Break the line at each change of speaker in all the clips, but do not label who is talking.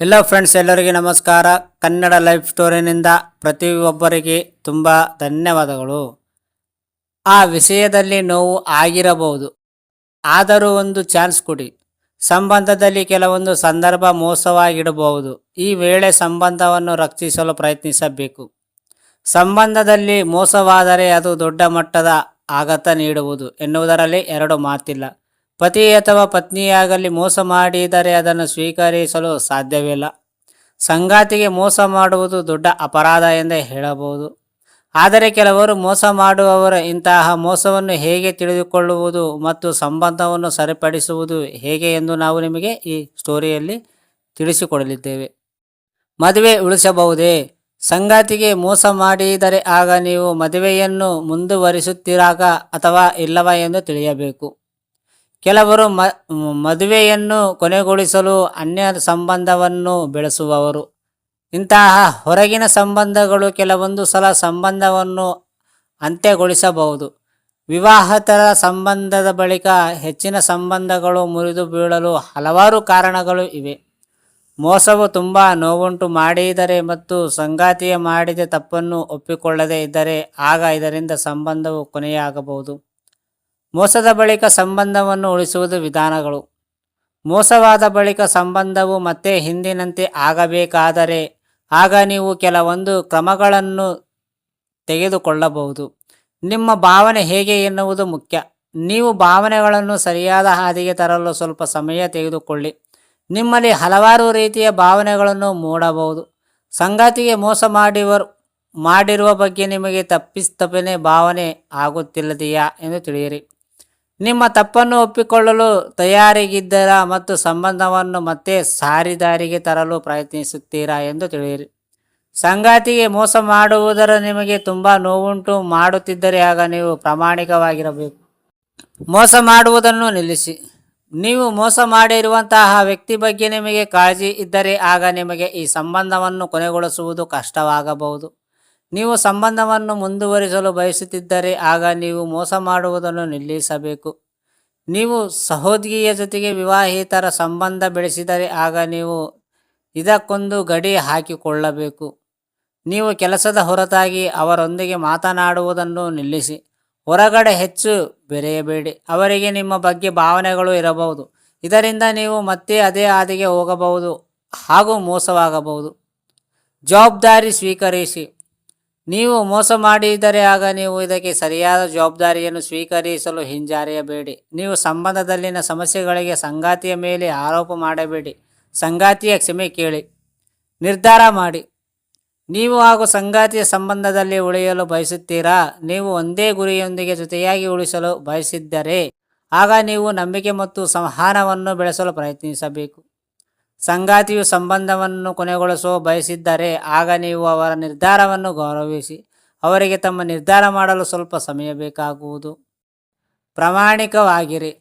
ಎಲ್ಲ ಫ್ರೆಂಡ್ಸ್ ಎಲ್ಲರಿಗೆ ನಮಸ್ಕಾರ. ಕನ್ನಡ ಲೈಫ್ ಸ್ಟೋರಿನಿಂದ ಪ್ರತಿಯೊಬ್ಬರಿಗೆ ತುಂಬ ಧನ್ಯವಾದಗಳು. ಆ ವಿಷಯದಲ್ಲಿ ನೋವು ಆಗಿರಬಹುದು. ಆದರೂ ಒಂದು ಚಾನ್ಸ್ ಕೊಡಿ. ಸಂಬಂಧದಲ್ಲಿ ಕೆಲವೊಂದು ಸಂದರ್ಭ ಮೋಸವಾಗಿಡಬಹುದು. ಈ ವೇಳೆ ಸಂಬಂಧವನ್ನು ರಕ್ಷಿಸಲು ಪ್ರಯತ್ನಿಸಬೇಕು. ಸಂಬಂಧದಲ್ಲಿ ಮೋಸವಾದರೆ ಅದು ದೊಡ್ಡ ಮಟ್ಟದ ಆಘಾತ ನೀಡುವುದು ಎನ್ನುವುದರಲ್ಲಿ ಎರಡು ಮಾತಿಲ್ಲ. ಪತಿ ಅಥವಾ ಪತ್ನಿಯಾಗಲಿ ಮೋಸ ಮಾಡಿದರೆ ಅದನ್ನು ಸ್ವೀಕರಿಸಲು ಸಾಧ್ಯವಿಲ್ಲ. ಸಂಗಾತಿಗೆ ಮೋಸ ಮಾಡುವುದು ದೊಡ್ಡ ಅಪರಾಧ ಎಂದೇ ಹೇಳಬಹುದು. ಆದರೆ ಕೆಲವರು ಮೋಸ ಮಾಡುವವರು ಇಂತಹ ಮೋಸವನ್ನು ಹೇಗೆ ತಿಳಿದುಕೊಳ್ಳುವುದು ಮತ್ತು ಸಂಬಂಧವನ್ನು ಸರಿಪಡಿಸುವುದು ಹೇಗೆ ಎಂದು ನಾವು ನಿಮಗೆ ಈ ಸ್ಟೋರಿಯಲ್ಲಿ ತಿಳಿಸಿಕೊಡಲಿದ್ದೇವೆ. ಮದುವೆ ಉಳಿಸಬಹುದೇ? ಸಂಗಾತಿಗೆ ಮೋಸ ಮಾಡಿದರೆ ಆಗ ನೀವು ಮದುವೆಯನ್ನು ಮುಂದುವರಿಸುತ್ತೀರಾಗ ಅಥವಾ ಇಲ್ಲವಾ ಎಂದು ತಿಳಿಯಬೇಕು. ಕೆಲವರು ಮ, ಮದುವೆಯನ್ನು ಕೊನೆಗೊಳಿಸಲು ಅನ್ಯ ಸಂಬಂಧವನ್ನು ಬೆಳೆಸುವವರು. ಇಂತಹ ಹೊರಗಿನ ಸಂಬಂಧಗಳು ಕೆಲವೊಂದು ಸಲ ಸಂಬಂಧವನ್ನು ಅಂತ್ಯಗೊಳಿಸಬಹುದು. ವಿವಾಹತರ ಸಂಬಂಧದ ಬಳಿಕ ಹೆಚ್ಚಿನ ಸಂಬಂಧಗಳು ಮುರಿದು ಬೀಳಲು ಹಲವಾರು ಕಾರಣಗಳು ಇವೆ. ಮೋಸವು ತುಂಬ ನೋವುಂಟು ಮಾಡಿದರೆ ಮತ್ತು ಸಂಗಾತಿಯ ಮಾಡಿದ ತಪ್ಪನ್ನು ಒಪ್ಪಿಕೊಳ್ಳದೇ ಇದ್ದರೆ ಆಗ ಇದರಿಂದ ಸಂಬಂಧವು ಕೊನೆಯಾಗಬಹುದು. ಮೋಸದ ಬಳಿಕ ಸಂಬಂಧವನ್ನು ಉಳಿಸುವುದು ವಿಧಾನಗಳು. ಮೋಸವಾದ ಬಳಿಕ ಸಂಬಂಧವು ಮತ್ತೆ ಹಿಂದಿನಂತೆ ಆಗಬೇಕಾದರೆ ಆಗ ನೀವು ಕೆಲವೊಂದು ಕ್ರಮಗಳನ್ನು ತೆಗೆದುಕೊಳ್ಳಬಹುದು. ನಿಮ್ಮ ಭಾವನೆ ಹೇಗೆ ಎನ್ನುವುದು ಮುಖ್ಯ. ನೀವು ಭಾವನೆಗಳನ್ನು ಸರಿಯಾದ ಹಾದಿಗೆ ತರಲು ಸ್ವಲ್ಪ ಸಮಯ ತೆಗೆದುಕೊಳ್ಳಿ. ನಿಮ್ಮಲ್ಲಿ ಹಲವಾರು ರೀತಿಯ ಭಾವನೆಗಳನ್ನು ಮೂಡಬಹುದು. ಸಂಗಾತಿಗೆ ಮೋಸ ಮಾಡಿವರು, ಮಾಡಿರುವ ಬಗ್ಗೆ ನಿಮಗೆ ತಪ್ಪಿಸ್ತಪ್ಪನೆ ಭಾವನೆ ಆಗುತ್ತಿಲ್ಲದೆಯಾ ಎಂದು ತಿಳಿಯಿರಿ. ನಿಮ್ಮ ತಪ್ಪನ್ನು ಒಪ್ಪಿಕೊಳ್ಳಲು ತಯಾರಿಗಿದ್ದೀರಾ ಮತ್ತು ಸಂಬಂಧವನ್ನು ಮತ್ತೆ ಸಾರಿದಾರಿಗೆ ತರಲು ಪ್ರಯತ್ನಿಸುತ್ತೀರಾ ಎಂದು ತಿಳಿಯಿರಿ. ಸಂಗಾತಿಗೆ ಮೋಸ ಮಾಡುವುದರ ನಿಮಗೆ ತುಂಬ ನೋವುಂಟು, ಮಾಡುತ್ತಿದ್ದರೆ ಆಗ ನೀವು ಪ್ರಾಮಾಣಿಕವಾಗಿರಬೇಕು. ಮೋಸ ಮಾಡುವುದನ್ನು ನಿಲ್ಲಿಸಿ. ನೀವು ಮೋಸ ಮಾಡಿರುವಂತಹ ವ್ಯಕ್ತಿ ಬಗ್ಗೆ ನಿಮಗೆ ಕಾಳಜಿ ಇದ್ದರೆ ಆಗ ನಿಮಗೆ ಈ ಸಂಬಂಧವನ್ನು ಕೊನೆಗೊಳಿಸುವುದು ಕಷ್ಟವಾಗಬಹುದು. ನೀವು ಸಂಬಂಧವನ್ನು ಮುಂದುವರಿಸಲು ಬಯಸುತ್ತಿದ್ದರೆ ಆಗ ನೀವು ಮೋಸ ಮಾಡುವುದನ್ನು ನಿಲ್ಲಿಸಬೇಕು. ನೀವು ಸಹೋದ್ಗಿಯ ಜೊತೆಗೆ ವಿವಾಹಿತರ ಸಂಬಂಧ ಬೆಳೆಸಿದರೆ ಆಗ ನೀವು ಇದಕ್ಕೊಂದು ಗಡಿ ಹಾಕಿಕೊಳ್ಳಬೇಕು. ನೀವು ಕೆಲಸದ ಹೊರತಾಗಿ ಅವರೊಂದಿಗೆ ಮಾತನಾಡುವುದನ್ನು ನಿಲ್ಲಿಸಿ. ಹೊರಗಡೆ ಹೆಚ್ಚು ಬೆರೆಯಬೇಡಿ. ಅವರಿಗೆ ನಿಮ್ಮ ಬಗ್ಗೆ ಭಾವನೆಗಳು ಇರಬಹುದು. ಇದರಿಂದ ನೀವು ಮತ್ತೆ ಅದೇ ಹಾದಿಗೆ ಹೋಗಬಹುದು ಹಾಗೂ ಮೋಸವಾಗಬಹುದು. ಜವಾಬ್ದಾರಿ ಸ್ವೀಕರಿಸಿ. ನೀವು ಮೋಸ ಮಾಡಿದರೆ ಆಗ ನೀವು ಇದಕ್ಕೆ ಸರಿಯಾದ ಜವಾಬ್ದಾರಿಯನ್ನು ಸ್ವೀಕರಿಸಲು ಹಿಂಜಾರಿಯಬೇಡಿ. ನೀವು ಸಂಬಂಧದಲ್ಲಿನ ಸಮಸ್ಯೆಗಳಿಗೆ ಸಂಗಾತಿಯ ಮೇಲೆ ಆರೋಪ ಮಾಡಬೇಡಿ. ಸಂಗಾತಿಯ ಕ್ಷಮೆ ಕೇಳಿ. ನಿರ್ಧಾರ ಮಾಡಿ. ನೀವು ಹಾಗೂ ಸಂಗಾತಿಯ ಸಂಬಂಧದಲ್ಲಿ ಉಳಿಯಲು ಬಯಸುತ್ತೀರಾ? ನೀವು ಒಂದೇ ಗುರಿಯೊಂದಿಗೆ ಜೊತೆಯಾಗಿ ಉಳಿಸಲು ಬಯಸಿದ್ದರೆ, ಆಗ ನೀವು ನಂಬಿಕೆ ಮತ್ತು ಸಂಹಾರವನ್ನು ಬೆಳೆಸಲು ಪ್ರಯತ್ನಿಸಬೇಕು. ಸಂಗಾತಿಯು ಸಂಬಂಧವನ್ನು ಕೊನೆಗೊಳಿಸುವ ಬಯಸಿದ್ದರೆ ಆಗ ನೀವು ಅವರ ನಿರ್ಧಾರವನ್ನು ಗೌರವಿಸಿ, ಅವರಿಗೆ ತಮ್ಮ ನಿರ್ಧಾರ ಮಾಡಲು ಸ್ವಲ್ಪ ಸಮಯ ಬೇಕಾಗುವುದು. ಪ್ರಾಮಾಣಿಕವಾಗಿರಿ.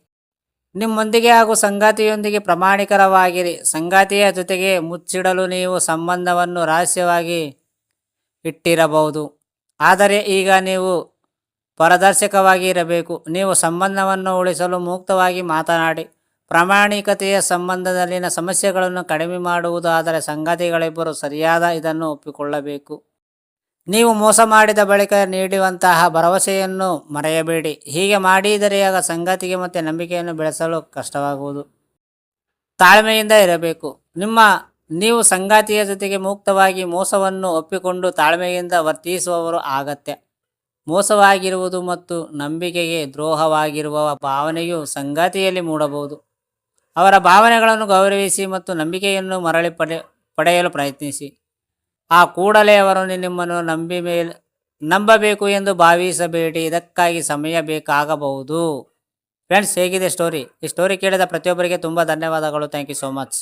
ನಿಮ್ಮೊಂದಿಗೆ ಹಾಗೂ ಸಂಗಾತಿಯೊಂದಿಗೆ ಪ್ರಾಮಾಣಿಕರವಾಗಿರಿ. ಸಂಗಾತಿಯ ಜೊತೆಗೆ ಮುಚ್ಚಿಡಲು ನೀವು ಸಂಬಂಧವನ್ನು ರಹಸ್ಯವಾಗಿ ಇಟ್ಟಿರಬಹುದು. ಆದರೆ ಈಗ ನೀವು ಪಾರದರ್ಶಕವಾಗಿ ಇರಬೇಕು ನೀವು ಸಂಬಂಧವನ್ನು ಉಳಿಸಲು ಮುಕ್ತವಾಗಿ ಮಾತನಾಡಿ. ಪ್ರಾಮಾಣಿಕತೆಯ ಸಂಬಂಧದಲ್ಲಿನ ಸಮಸ್ಯೆಗಳನ್ನು ಕಡಿಮೆ ಮಾಡುವುದು ಆದರೆ ಸಂಗಾತಿಗಳಿಬ್ಬರು ಸರಿಯಾದ ಇದನ್ನು ಒಪ್ಪಿಕೊಳ್ಳಬೇಕು. ನೀವು ಮೋಸ ಮಾಡಿದ ಬಳಿಕ ನೀಡುವಂತಹ ಭರವಸೆಯನ್ನು ಮರೆಯಬೇಡಿ. ಹೀಗೆ ಮಾಡಿದರೆ ಆಗ ಸಂಗತಿಗೆ ಮತ್ತು ನಂಬಿಕೆಯನ್ನು ಬೆಳೆಸಲು ಕಷ್ಟವಾಗುವುದು. ತಾಳ್ಮೆಯಿಂದ ಇರಬೇಕು. ನಿಮ್ಮ, ನೀವು ಸಂಗಾತಿಯ ಜೊತೆಗೆ ಮುಕ್ತವಾಗಿ ಮೋಸವನ್ನು ಒಪ್ಪಿಕೊಂಡು ತಾಳ್ಮೆಯಿಂದ ವರ್ತಿಸುವವರು ಆಗತ್ಯ ಮೋಸವಾಗಿರುವುದು ಮತ್ತು ನಂಬಿಕೆಗೆ ದ್ರೋಹವಾಗಿರುವ ಭಾವನೆಯು ಸಂಗಾತಿಯಲ್ಲಿ ಮೂಡಬಹುದು. ಅವರ ಭಾವನೆಗಳನ್ನು ಗೌರವಿಸಿ ಮತ್ತು ನಂಬಿಕೆಯನ್ನು ಮರಳಿ ಪಡೆ, ಪಡೆಯಲು ಪ್ರಯತ್ನಿಸಿ. ಆ ಕೂಡಲೇ ಅವರನ್ನು ನಿಮ್ಮನ್ನು ನಂಬಿ ಮೇಲೆ, ನಂಬಬೇಕು ಎಂದು ಭಾವಿಸಬೇಡಿ. ಇದಕ್ಕಾಗಿ ಸಮಯ ಬೇಕಾಗಬಹುದು. ಫ್ರೆಂಡ್ಸ್, ಹೇಗಿದೆ ಸ್ಟೋರಿ? ಈ ಸ್ಟೋರಿ ಕೇಳಿದ ಪ್ರತಿಯೊಬ್ಬರಿಗೆ ತುಂಬ ಧನ್ಯವಾದಗಳು. Thank you so much.